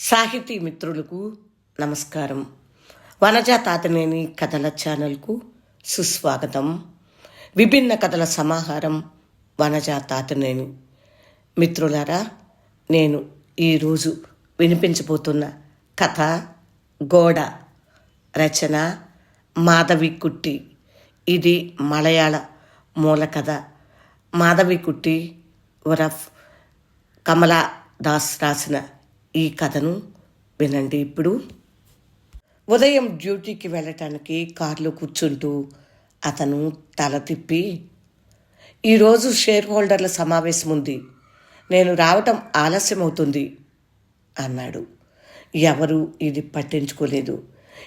సాహితీ మిత్రులకు నమస్కారం. వనజా తాతనేని కథల ఛానల్కు సుస్వాగతం. విభిన్న కథల సమాహారం వనజా తాతనేని. మిత్రులారా నేను ఈరోజు వినిపించబోతున్న కథ గోడ. రచన మాధవి కుట్టి ఇది మలయాళ మూల కథ. మాధవి కుట్టి ఉరఫ్ కమలా దాస్ రాసిన ఈ కథను వినండి ఇప్పుడు. ఉదయం డ్యూటీకి వెళ్ళటానికి కారులో కూర్చుంటూ అతను తల తిప్పి ఈరోజు షేర్ హోల్డర్ల సమావేశం ఉంది. నేను రావటం ఆలస్యమవుతుంది అన్నాడు. ఎవరు? ఇది పట్టించుకోలేదు.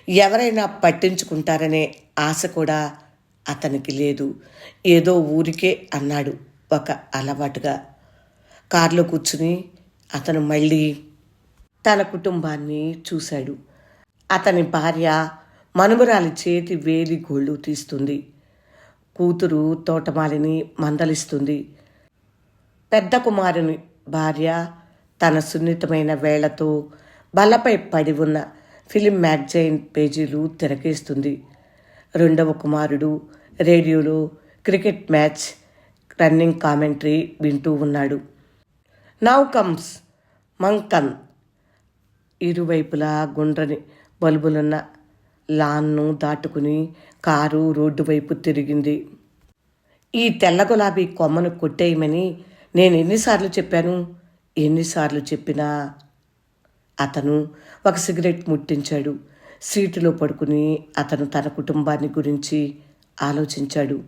ఎవరైనా పట్టించుకుంటారనే ఆశ కూడా అతనికి లేదు. ఏదో ఊరికే అన్నాడు ఒక అలవాటుగా. కారులో కూర్చుని అతను మళ్ళీ తన కుటుంబాన్ని చూశాడు. అతని భార్య మనుమరాలి చేతి వేలి గోళ్ళు తీస్తుంది. కూతురు తోటమాలిని మందలిస్తుంది. పెద్ద కుమారుని భార్య తన సున్నితమైన వేళ్ళతో బలపై పడి ఉన్న ఫిలిం మ్యాగజైన్ పేజీలు తిరకేస్తుంది. రెండవ కుమారుడు రేడియోలో క్రికెట్ మ్యాచ్ రన్నింగ్ కామెంటరీ వింటూ ఉన్నాడు. నౌ కమ్స్ మంకన్ ఇరువైపులా గుండ్రని బల్బులున్న లాన్ను దాటుకుని కారు రోడ్డు వైపు తిరిగింది. ఈ తెల్ల గులాబీ కొమ్మను కొట్టేయమని నేను ఎన్నిసార్లు చెప్పాను. ఎన్నిసార్లు చెప్పినా అతను ఒక సిగరెట్ ముట్టించాడు. సీటులో పడుకుని అతను తన కుటుంబాన్ని గురించి ఆలోచించాడు.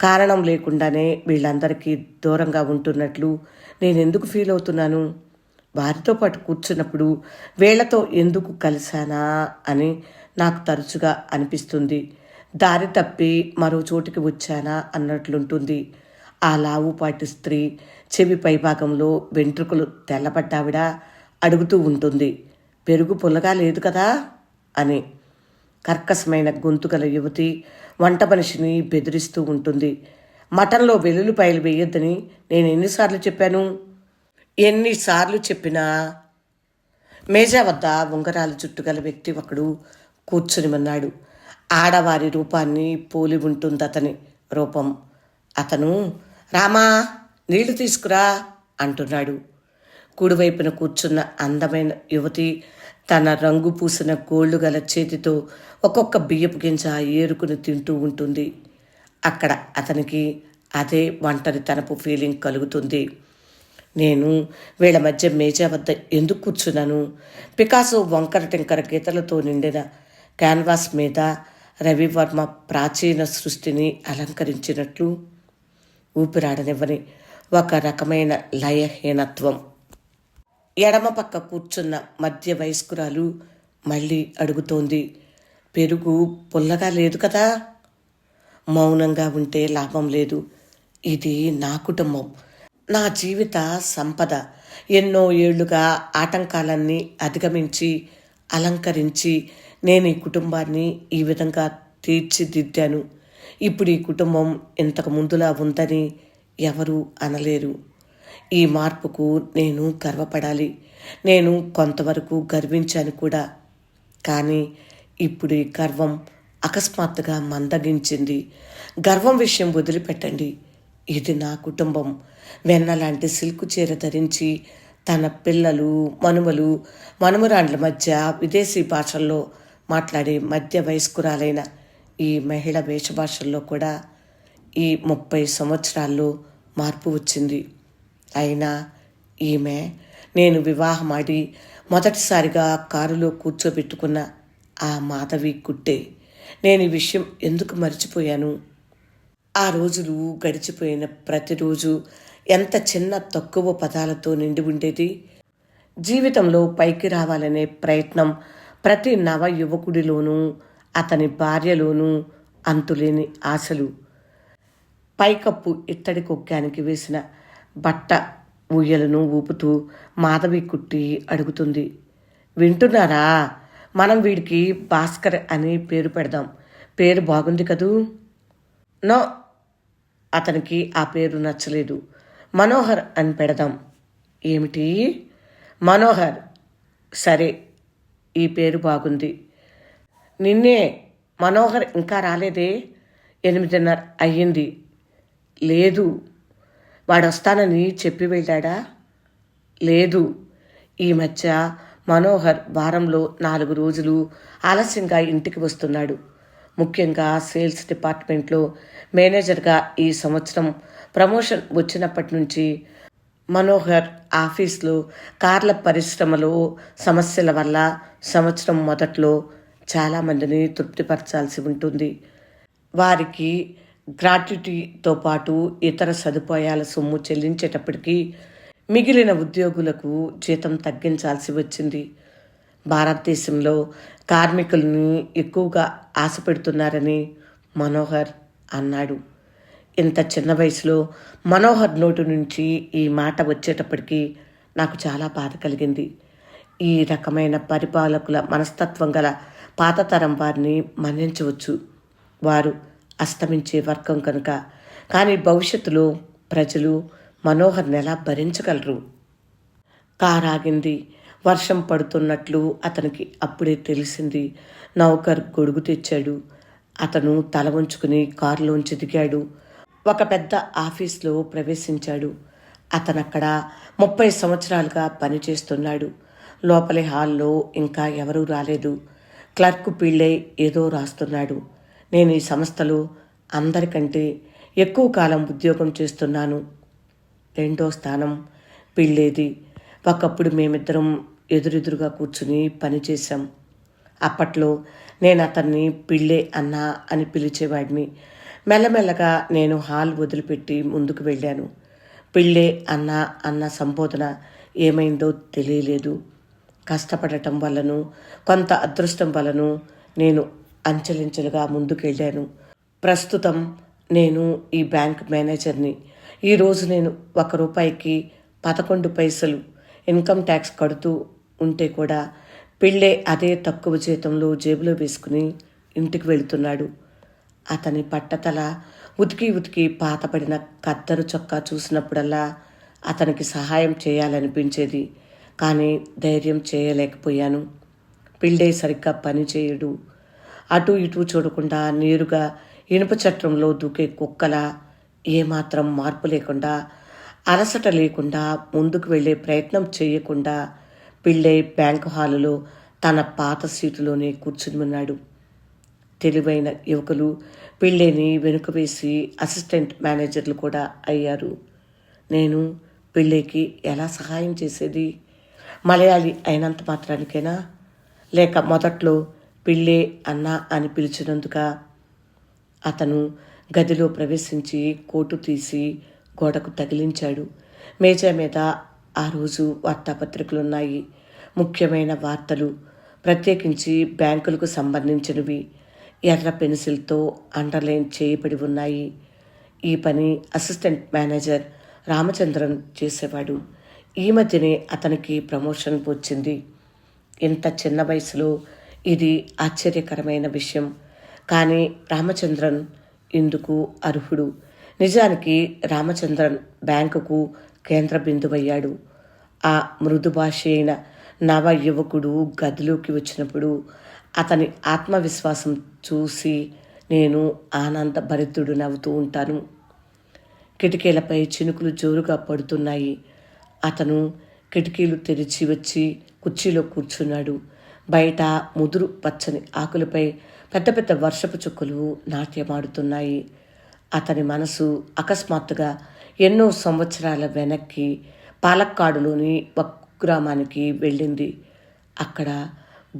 కారణం లేకుండానే వీళ్ళందరికీ దూరంగా ఉంటున్నట్లు నేను ఎందుకు ఫీల్ అవుతున్నాను? వారితో పాటు కూర్చున్నప్పుడు వీళ్ళతో ఎందుకు కలిశానా అని నాకు తరచుగా అనిపిస్తుంది. దారి తప్పి మరో చోటికి వచ్చానా అన్నట్లుంటుంది. ఆ లావుపాటి స్త్రీ చెవి పైభాగంలో వెంట్రుకలు తెల్లబడ్డావిడ అడుగుతూ ఉంటుంది. పెరుగు పుల్లగా లేదు కదా అని. కర్కశమైన గొంతుగల యువతి వంట మనిషిని బెదిరిస్తూ ఉంటుంది. మటన్లో వెల్లుల్లిపాయలు వేయొద్దని నేను ఎన్నిసార్లు చెప్పాను? ఎన్నిసార్లు చెప్పినా మేజా వద్ద ఉంగరాల చుట్టుగల వ్యక్తి ఒకడు కూర్చునిమన్నాడు ఆడవారి రూపాన్ని పోలి ఉంటుంది అతని రూపం. అతను రామా నీళ్ళు తీసుకురా అంటున్నాడు. కుడివైపున కూర్చున్న అందమైన యువతి తన రంగు పూసిన గోళ్ళు గల చేతితో ఒక్కొక్క బియ్యపు గింజ ఏరుకుని తింటూ ఉంటుంది. అక్కడ అతనికి అదే ఒంటరితనపు ఫీలింగ్ కలుగుతుంది. నేను వీళ్ళ మధ్య మేజా వద్ద ఎందుకు కూర్చున్నాను? పికాసో వంకర టింకర గీతలతో నిండిన క్యాన్వాస్ మీద రవివర్మ ప్రాచీన సృష్టిని అలంకరించినట్లు ఊపిరాడనివ్వని ఒక రకమైన లయహీనత్వం. ఎడమ పక్క కూర్చున్న మధ్య వయస్కురాలు మళ్ళీ అడుగుతోంది పెరుగు పుల్లగా లేదు కదా? మౌనంగా ఉంటే లాభం లేదు. ఇది నా కుటుంబం. నా జీవిత సంపద ఎన్నో ఏళ్ళుగా ఆటంకాలన్నీ అధిగమించి అలంకరించి నేను ఈ కుటుంబాన్ని ఈ విధంగా తీర్చిదిద్దాను. ఇప్పుడు ఈ కుటుంబం ఇంతకు ముందులా ఉందని ఎవరూ అనలేరు. ఈ మార్పుకు నేను గర్వపడాలి. నేను కొంతవరకు గర్వించాను కూడా. కానీ ఇప్పుడు ఈ గర్వం అకస్మాత్తుగా మందగించింది. గర్వం విషయం వదిలిపెట్టండి. ఇది నా కుటుంబం. వెన్న లాంటి సిల్క్ చీర ధరించి తన పిల్లలు మనుమలు మనుమరాండ్ల మధ్య విదేశీ భాషల్లో మాట్లాడే మధ్య వయస్కురాలైన ఈ మహిళ వేషభాషల్లో కూడా ఈ ముప్పై సంవత్సరాల్లో మార్పు వచ్చింది. అయినా ఈమె నేను వివాహమాడి మొదటిసారిగా కారులో కూర్చోబెట్టుకున్న ఆ మాధవి కుట్టే నేను ఈ విషయం ఎందుకు మర్చిపోయాను? ఆ రోజులు గడిచిపోయిన ప్రతిరోజు ఎంత చిన్న తక్కువ పదాలతో నిండి ఉండేది? జీవితంలో పైకి రావాలనే ప్రయత్నం ప్రతి నవ యువకుడిలోనూ అతని భార్యలోనూ అంతులేని ఆశలు. పైకప్పు ఇత్తడి కొక్కానికి వేసిన బట్ట ఊయలను ఊపుతూ మాధవి కుట్టి అడుగుతుంది. వింటున్నారా? మనం వీడికి భాస్కర్ అని పేరు పెడదాం. పేరు బాగుంది కదూ? నో అతనికి ఆ పేరు నచ్చలేదు. మనోహర్ అని పెడదాం. ఏమిటి? మనోహర్. సరే ఈ పేరు బాగుంది. నిన్నే మనోహర్ ఇంకా రాలేదే? ఎనిమిదిన్నర అయ్యింది. లేదు. వాడు వస్తానని చెప్పి వెళ్ళాడా? లేదు. ఈ మధ్య మనోహర్ వారంలో నాలుగు రోజులు ఆలస్యంగా ఇంటికి వస్తున్నాడు. ముఖ్యంగా సేల్స్ డిపార్ట్మెంట్లో మేనేజర్గా ఈ సంవత్సరం ప్రమోషన్ వచ్చినప్పటి నుంచి మనోహర్ ఆఫీస్లో కార్ల పరిశ్రమలో సమస్యల వల్ల సంవత్సరం మొదట్లో చాలామందిని తృప్తిపరచాల్సి ఉంటుంది. వారికి గ్రాట్యుటీతో పాటు ఇతర సదుపాయాల సొమ్ము చెల్లించేటప్పటికీ మిగిలిన ఉద్యోగులకు జీతం తగ్గించాల్సి వచ్చింది. భారతదేశంలో కార్మికులను ఎక్కువగా ఆశపెడుతున్నారని మనోహర్ అన్నాడు. ఇంత చిన్న వయసులో మనోహర్ నోటు నుంచి ఈ మాట వచ్చేటప్పటికీ నాకు చాలా బాధ కలిగింది. ఈ రకమైన పరిపాలకుల మనస్తత్వం గల పాతతరం వారిని మన్నించవచ్చు. వారు అస్తమించే వర్గం కనుక. కానీ భవిష్యత్తులో ప్రజలు మనోహర్ని ఎలా భరించగలరు? కారాగింది. వర్షం పడుతున్నట్లు అతనికి అప్పుడే తెలిసింది. నౌకర్ గొడుగు తెచ్చాడు. అతను తల ఉంచుకుని కారులోంచి దిగాడు. ఒక పెద్ద ఆఫీస్లో ప్రవేశించాడు. అతనక్కడ ముప్పై సంవత్సరాలుగా పనిచేస్తున్నాడు. లోపలి హాల్లో ఇంకా ఎవరూ రాలేదు. క్లర్క్ పిళ్ళై ఏదో రాస్తున్నాడు. నేను ఈ సంస్థలో అందరికంటే ఎక్కువ కాలం ఉద్యోగం చేస్తున్నాను. రెండో స్థానం పిళ్ళేది. ఒకప్పుడు మేమిద్దరం ఎదురెదురుగా కూర్చుని పనిచేశాం. అప్పట్లో నేను అతన్ని పిళ్ళే అన్నా అని పిలిచేవాడిని. మెల్లమెల్లగా నేను హాల్ వదిలిపెట్టి ముందుకు వెళ్ళాను. పిళ్ళే అన్న అన్న సంబోధన ఏమైందో తెలియలేదు. కష్టపడటం వల్లను కొంత అదృష్టం వలను నేను అంచెలించెలుగా ముందుకెళ్ళాను. ప్రస్తుతం నేను ఈ బ్యాంక్ మేనేజర్ని. ఈరోజు నేను ఒక రూపాయికి పదకొండు పైసలు ఇన్కమ్ ట్యాక్స్ కడుతూ ఉంటే కూడా పిళ్ళే అదే తక్కువ జీతంలో జేబులో వేసుకుని ఇంటికి వెళుతున్నాడు. అతని పట్టతల ఉతికి ఉతికి పాతపడిన కద్దరు చొక్కా చూసినప్పుడల్లా అతనికి సహాయం చేయాలనిపించేది. కానీ ధైర్యం చేయలేకపోయాను. పిల్డే సరిగ్గా పని చేయడు. అటు ఇటు చూడకుండా నేరుగా ఇనుప చట్రంలో దూకే కుక్కల ఏమాత్రం మార్పు లేకుండా అలసట లేకుండా ముందుకు వెళ్ళే ప్రయత్నం చేయకుండా పిళ్ళై బ్యాంకు హాలులో తన పాత సీటులోనే కూర్చుని ఉన్నాడు. తెలివైన యువకులు పెళ్ళేని వెనుక వేసి అసిస్టెంట్ మేనేజర్లు కూడా అయ్యారు. నేను పెళ్ళికి ఎలా సహాయం చేసేది? మలయాళి అయినంత మాత్రానికైనా? లేక మొదట్లో పిళ్ళే అన్న అని పిలిచినందుక? అతను గదిలో ప్రవేశించి కోటు తీసి గోడకు తగిలించాడు. మేజా మీద ఆ రోజు వార్తాపత్రికలున్నాయి. ముఖ్యమైన వార్తలు ప్రత్యేకించి బ్యాంకులకు సంబంధించినవి. ఎర్ర పెన్సిల్తో అండర్లైన్ చేయబడి ఉన్నాయి. ఈ పని అసిస్టెంట్ మేనేజర్ రామచంద్రన్ చేసేవాడు. ఈ మధ్యనే అతనికి ప్రమోషన్ వచ్చింది. ఇంత చిన్న వయసులో ఇది ఆశ్చర్యకరమైన విషయం. కానీ రామచంద్రన్ ఇందుకు అర్హుడు. నిజానికి రామచంద్రన్ బ్యాంకుకు కేంద్ర బిందువయ్యాడు. ఆ మృదు భాష అయిన నవ యువకుడు గదిలోకి వచ్చినప్పుడు అతని ఆత్మవిశ్వాసం చూసి నేను ఆనంద భరితుడు నవ్వుతూ ఉంటాను. కిటికీలపై చినుకులు జోరుగా పడుతున్నాయి. అతను కిటికీలు తెరిచి వచ్చి కుర్చీలో కూర్చున్నాడు. బయట ముదురు పచ్చని ఆకులపై పెద్ద పెద్ద వర్షపు చుక్కలు నాట్యమాడుతున్నాయి. అతని మనసు అకస్మాత్తుగా ఎన్నో సంవత్సరాల వెనక్కి పాలక్కాడులోని ఒక గ్రామానికి వెళ్ళింది. అక్కడ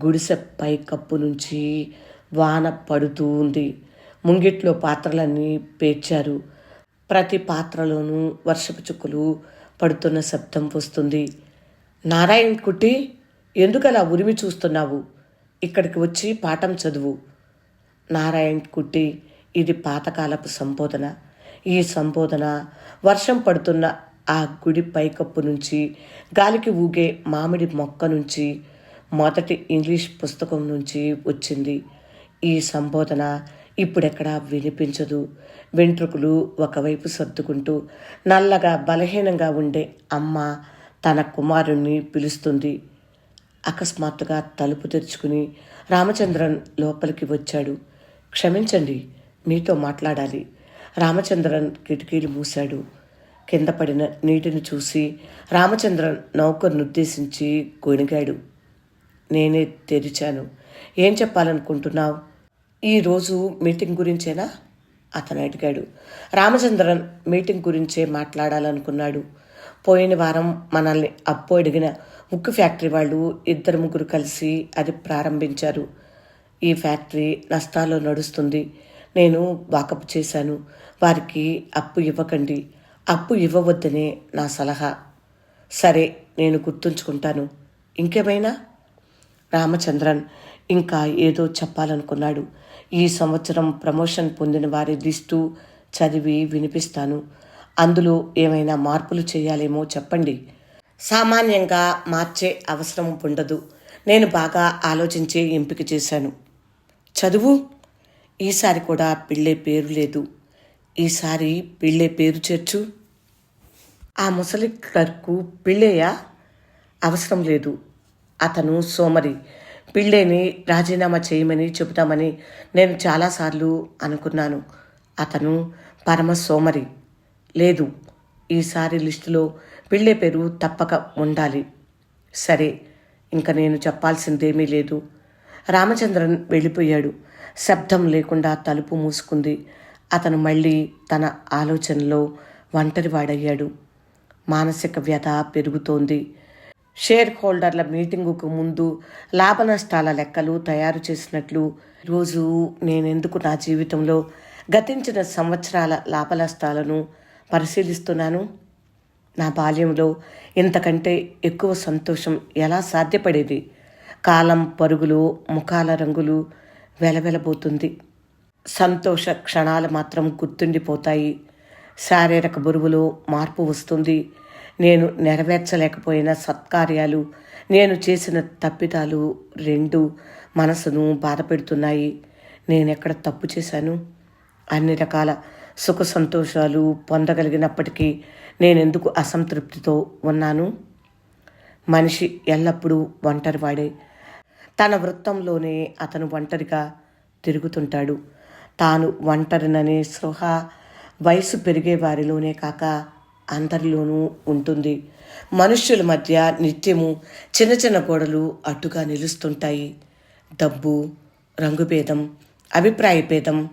గుడిసె పై కప్పు నుంచి వాన పడుతూ ఉంది. ముంగిట్లో పాత్రలన్నీ పేర్చారు. ప్రతి పాత్రలోనూ వర్షపు చుక్కలు పడుతున్న శబ్దం వస్తుంది. నారాయణ్ కుట్టి ఎందుకలా ఉరిమి చూస్తున్నావు? ఇక్కడికి వచ్చి పాఠం చదువు. నారాయణ్ కుట్టి ఇది పాతకాలపు సంబోధన. ఈ సంబోధన వర్షం పడుతున్న ఆ గుడి పైకప్పు నుంచి గాలికి ఊగే మామిడి మొక్క నుంచి మొదటి ఇంగ్లీష్ పుస్తకం నుంచి వచ్చింది. ఈ సంబోధన ఇప్పుడెక్కడా వినిపించదు. వెంట్రుకలు ఒకవైపు సర్దుకుంటూ నల్లగా బలహీనంగా ఉండే అమ్మ తన కుమారుణ్ణి పిలుస్తుంది. అకస్మాత్తుగా తలుపు తెరుచుకుని రామచంద్రన్ లోపలికి వచ్చాడు. క్షమించండి మీతో మాట్లాడాలి. రామచంద్రన్ కిటికీలు మూశాడు. కింద పడిన నీటిని చూసి రామచంద్రన్ నౌకర్నుద్దేశించి గొణిగాడు. నేనే తెరిచాను. ఏం చెప్పాలనుకుంటున్నావు? ఈరోజు మీటింగ్ గురించేనా? అతను అడిగాడు. రామచంద్రన్ మీటింగ్ గురించే మాట్లాడాలనుకున్నాడు. పోయిన వారం మనల్ని అప్పు అడిగిన ముక్కు ఫ్యాక్టరీ వాళ్ళు ఇద్దరు ముగ్గురు కలిసి అది ప్రారంభించారు. ఈ ఫ్యాక్టరీ నష్టాల్లో నడుస్తుంది. నేను వాకప్ చేశాను. వారికి అప్పు ఇవ్వకండి. అప్పు ఇవ్వవద్దనే నా సలహా. సరే నేను గుర్తుంచుకుంటాను. ఇంకేమైనా? రామచంద్రన్ ఇంకా ఏదో చెప్పాలనుకున్నాడు. ఈ సంవత్సరం ప్రమోషన్ పొందిన వారి లిస్టు చదివి వినిపిస్తాను. అందులో ఏమైనా మార్పులు చేయాలేమో చెప్పండి. సామాన్యంగా మార్చే అవసరం ఉండదు. నేను బాగా ఆలోచించి ఎంపిక చేశాను. చదువు? ఈసారి కూడా పిళ్ళే పేరు లేదు. ఈసారి పిళ్ళే పేరు చేర్చు. ఆ ముసలి క్లర్కు పిళ్ళేయా? అవసరం లేదు. అతను సోమరి. పిళ్ళేని రాజీనామా చేయమని చెబుతామని నేను చాలాసార్లు అనుకున్నాను. అతను పరమ సోమరి లేదు ఈసారి లిస్టులో పిళ్ళే పేరు తప్పక ఉండాలి. సరే ఇంకా నేను చెప్పాల్సిందేమీ లేదు. రామచంద్రన్ వెళ్ళిపోయాడు. శబ్దం లేకుండా తలుపు మూసుకుంది. అతను మళ్ళీ తన ఆలోచనలో ఒంటరివాడయ్యాడు. మానసిక వ్యధ పెరుగుతోంది. షేర్ హోల్డర్ల మీటింగుకు ముందు లాభ నష్టాల లెక్కలు తయారు చేసినట్లు రోజు నేనెందుకు నా జీవితంలో గతించిన సంవత్సరాల లాభ నష్టాలను పరిశీలిస్తున్నాను? నా బాల్యంలో ఇంతకంటే ఎక్కువ సంతోషం ఎలా సాధ్యపడేది? కాలం పరుగులు ముఖాల రంగులు వెలవెలబోతుంది. సంతోష క్షణాలు మాత్రం గుర్తుండిపోతాయి. శారీరక బరువులో మార్పు వస్తుంది. నేను నెరవేర్చలేకపోయిన సత్కార్యాలు నేను చేసిన తప్పిదాలు రెండు మనసును బాధపెడుతున్నాయి. నేనెక్కడ తప్పు చేశాను? అన్ని రకాల సుఖ సంతోషాలు పొందగలిగినప్పటికీ నేనెందుకు అసంతృప్తితో ఉన్నాను? మనిషి ఎల్లప్పుడూ ఒంటరివాడే. తన వృత్తంలోనే అతను ఒంటరిగా తిరుగుతుంటాడు. తాను ఒంటరిననే స్పృహ వయసు పెరిగే వారిలోనే కాక అందరిలోనూ ఉంటుంది. మనుష్యుల మధ్య నిత్యము చిన్న చిన్న గోడలు అడ్డుగా నిలుస్తుంటాయి. డబ్బు రంగుభేదం అభిప్రాయ భేదం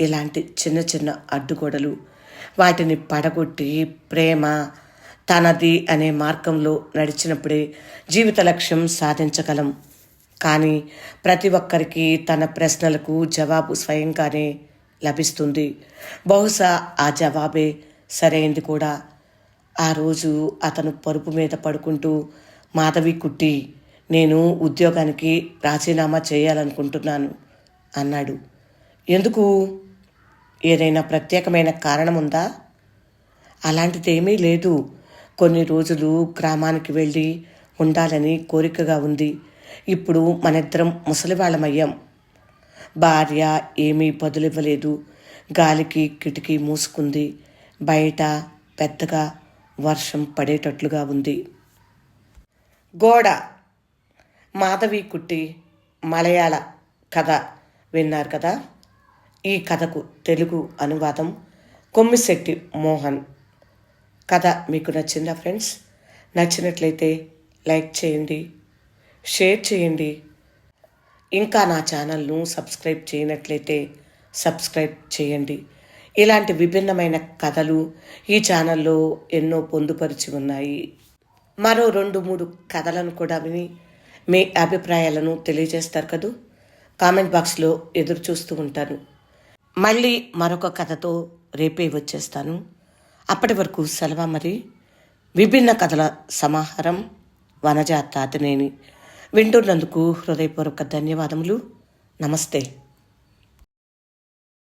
ఇలాంటి చిన్న చిన్న అడ్డుగోడలు. వాటిని పడగొట్టి ప్రేమ తనది అనే మార్గంలో నడిచినప్పుడే జీవిత లక్ష్యం సాధించగలం. కానీ ప్రతి ఒక్కరికి తన ప్రశ్నలకు జవాబు స్వయంగానే లభిస్తుంది. బహుశా ఆ జవాబే సరైంది కూడా. ఆ రోజు అతను పరుపు మీద పడుకుంటూ మాధవి కుట్టి నేను ఉద్యోగానికి రాజీనామా చేయాలనుకుంటున్నాను అన్నాడు. ఎందుకు? ఏదైనా ప్రత్యేకమైన కారణం ఉందా? అలాంటిదేమీ లేదు. కొన్ని రోజులు గ్రామానికి వెళ్ళి ఉండాలని కోరికగా ఉంది. ఇప్పుడు మనిద్దరం ముసలివాళ్ళమయ్యాం. భార్య ఏమీ బదులివ్వలేదు. గాలికి కిటికీ మూసుకుంది. బయట పెద్దగా వర్షం పడేటట్లుగా ఉంది. గోడ. మాధవి కుట్టి మలయాళ కథ విన్నారు కదా? ఈ కథకు తెలుగు అనువాదం కొమ్మిశెట్టి మోహన్. కథ మీకు నచ్చిందా ఫ్రెండ్స్? నచ్చినట్లయితే లైక్ చేయండి షేర్ చేయండి. ఇంకా నా ఛానల్ను సబ్స్క్రైబ్ చేయనట్లయితే సబ్స్క్రైబ్ చేయండి. ఇలాంటి విభిన్నమైన కథలు ఈ ఛానల్లో ఎన్నో పొందుపరిచి ఉన్నాయి. మరో రెండు మూడు కథలను కూడా విని మీ అభిప్రాయాలను తెలియజేస్తారు కదూ? కామెంట్ బాక్స్లో ఎదురు చూస్తూ ఉంటాను. మళ్ళీ మరొక కథతో రేపే వచ్చేస్తాను. అప్పటి వరకు సెలవు మరి? విభిన్న కథల సమాహారం. వనజాత అతనేని వింటున్నందుకు హృదయపూర్వక ధన్యవాదములు. నమస్తే.